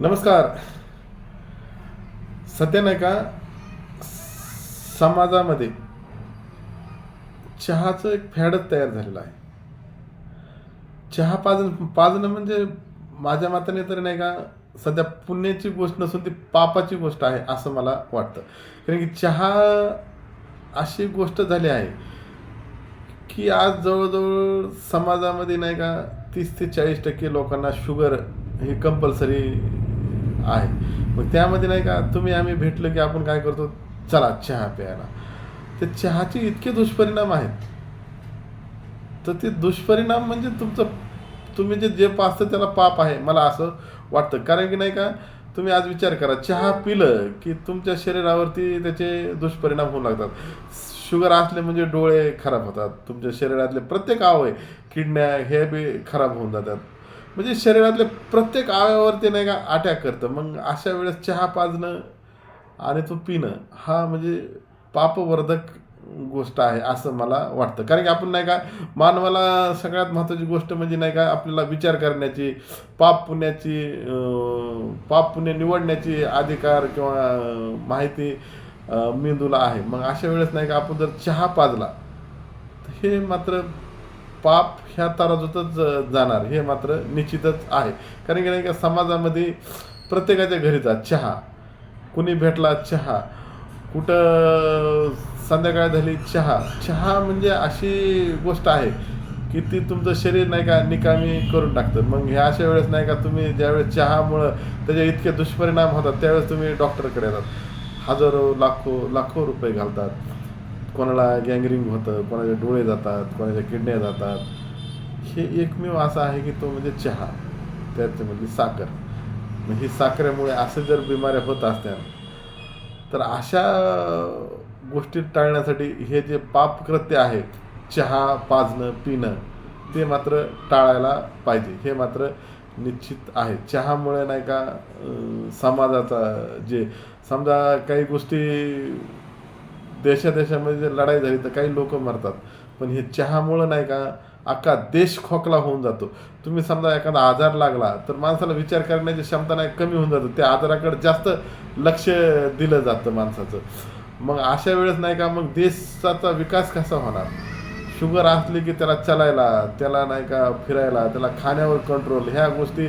नमस्कार. सध्या नाही का समाजामध्ये चहाचं एक फॅडच तयार झालेलं आहे. चहा पाजन पाजणं म्हणजे माझ्या मताने तर नाही का सध्या पुण्याची गोष्ट नसून ती पापाची गोष्ट आहे असं मला वाटतं. कारण की चहा अशी गोष्ट झाली आहे की आज जवळजवळ समाजामध्ये नाही का तीस ते चाळीस टक्के लोकांना शुगर हे कंपल्सरी आहे. मग त्यामध्ये नाही का तुम्ही आम्ही भेटलो की आपण काय करतो चला चहा प्यायला. तर चहाचे इतके दुष्परिणाम आहेत. तर ते दुष्परिणाम म्हणजे तुमचं तुम्ही जे जे पाचतं त्याला पाप आहे मला असं वाटतं. कारण की नाही का तुम्ही आज विचार करा चहा पिलं की तुमच्या शरीरावरती त्याचे दुष्परिणाम होऊ लागतात. शुगर असले म्हणजे डोळे खराब होतात. तुमच्या शरीरातले प्रत्येक आवय किडण्या हे बी खराब होऊन जातात. म्हणजे शरीरातले प्रत्येक अवयवावरती नाही का अटॅक करतं. मग अशा वेळेस चहा पाजणं आणि तो पिणं हा म्हणजे पापवर्धक गोष्ट आहे असं मला वाटतं. कारण की आपण नाही का मानवाला सगळ्यात महत्त्वाची गोष्ट म्हणजे नाही का आपल्याला विचार करण्याची पाप पुण्याची पाप पुण्य निवडण्याची अधिकार किंवा माहिती मेंदूला आहे. मग अशा वेळेस नाही का आपण जर चहा पाजला हे मात्र पाप ह्या तराजूतच जाणार. हे मात्र निश्चितच आहे. कारण की नाही का समाजामध्ये प्रत्येकाच्या घरी जा चहा. कुणी भेटला चहा. कुठं संध्याकाळ झाली चहा. चहा म्हणजे अशी गोष्ट आहे की ती तुमचं शरीर नाही का निकामी करून टाकतं. मग ह्या अशा वेळेस नाही का तुम्ही ज्यावेळेस चहामुळं त्याचे इतके दुष्परिणाम होतात त्यावेळेस तुम्ही डॉक्टरकडे येतात. हजारो लाखो लाखो रुपये घालतात. कोणाला गँगरिंग होतं कोणाचे डोळे जातात कोणाच्या किडण्या जातात. हे एकमेव असं आहे की तो म्हणजे चहा त्याच्यामधली म्हणजे साखर. मग ही साखरेमुळे असं जर बिमाऱ्या होत असत्या तर अशा गोष्टी टाळण्यासाठी हे जे पापकृत्य आहे चहा पाजणं पिणं ते मात्र टाळायला पाहिजे. हे मात्र निश्चित आहे. चहामुळे नाही का समाजाचा जे समजा काही गोष्टी देशादेशामध्ये जर लढाई झाली तर काही लोक मरतात. पण हे चहामुळं नाही का अख्खा देश खोकला होऊन जातो. तुम्ही समजा एखादा आजार लागला तर माणसाला विचार करण्याची क्षमता नाही कमी होऊन जातो. त्या आजाराकडे जास्त लक्ष दिलं जातं माणसाचं. मग अशा वेळेस नाही का मग देशाचा विकास कसा होणार? शुगर असली की त्याला चलायला त्याला नाही का फिरायला त्याला खाण्यावर कंट्रोल ह्या गोष्टी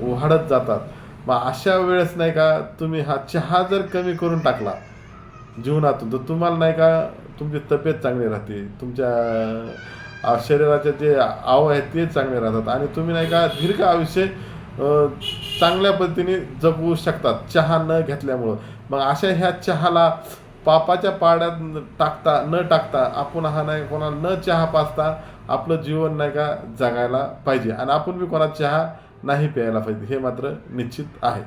वाढत जातात. मग अशा वेळेस नाही का तुम्ही हा चहा जर कमी करून टाकला जीवनातून. तर तुम्हाला नाही का तुमची तब्येत चांगली राहते तुमच्या शरीराचे जे आव आहेत ते चांगले राहतात. आणि तुम्ही नाही का दीर्घ आयुष्य चांगल्या पद्धतीने जगवू शकतात चहा न घेतल्यामुळं. मग अशा ह्या चहाला पापाच्या पाड्यात टाकता न टाकता आपण हा नाही कोणाला न चहा पाजता आपलं जीवन नाही का जगायला पाहिजे. आणि आपण बी कोणाला चहा नाही प्यायला पाहिजे हे मात्र निश्चित आहे.